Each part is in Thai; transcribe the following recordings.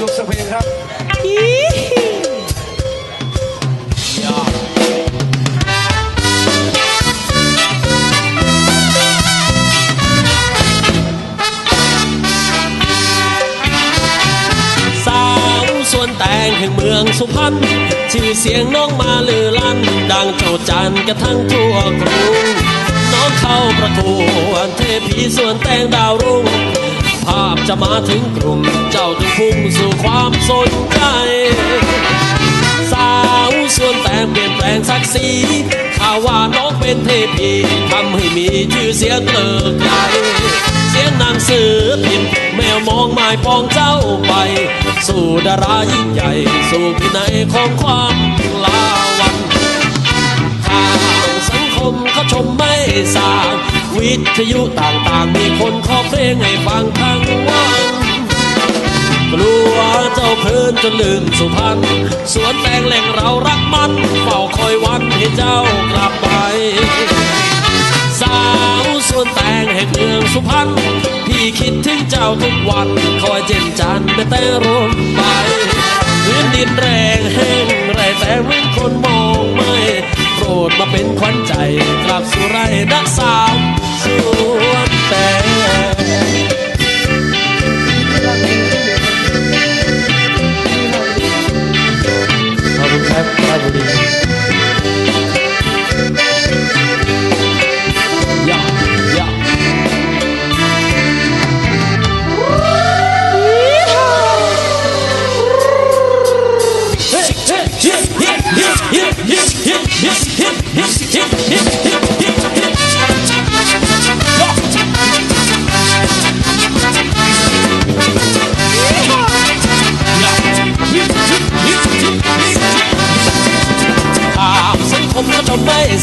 ยุดสักเพลงครับสาวสวนแตงแห่งเมืองสุพรรณชื่อเสียงน้องมาลือลั่น ดังโจดจันกระทั่งทั่วกรุงน้องเข้าประกวดเทพีส่วนแตงดาวรุ่ง จะมาถึงกรุงเจ้าจึงพุ่งสู่ความสนใจ สาวส่วนแต่งเปลี่ยนแปลงศักดิ์ศรีข่าวว่าน้องเป็นเทพีทำให้มีชื่อเสียงเกลิกไกลเสียงนางสือพิมพ์แมวมองหมายปองเจ้าไป สู่ดารายิ่งใหญ่ สู่พินัยของความลาว วิทยุต่างๆ มีคนขอเพลงให้ฟังทั้งวัน กลัวเจ้าเพลินจนลืมสุพรรณสวนแตงแหล่งเรารักมันเฝ้าคอยวันให้เจ้ากลับไป สาวสวนแตงแห่งเมืองสุพรรณพี่คิดถึงเจ้าทุกวันคอยเจนจันไม่แต่ร่มไปพื้นดินแรงแห้งไรแต่เมือนคนมองม่โ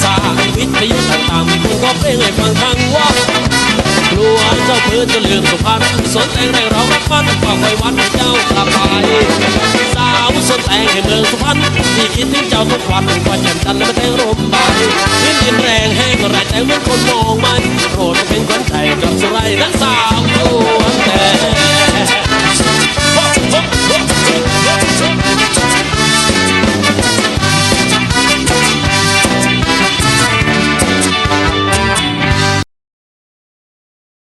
สาวิทยุต่างๆมีคนก็เพลงให้ฟังทั้งว่ากลัวเจ้าเพื่อนจะลืมสุพรรณสนแตงให้เรารักมันฝากไว้วันเจ้ากลับไปสาวสนแตงให้เมืองสุพรรณที่คิดถึงเจ้าทุกวันว่าแจ่มจันทร์และมาแตงร่มบาน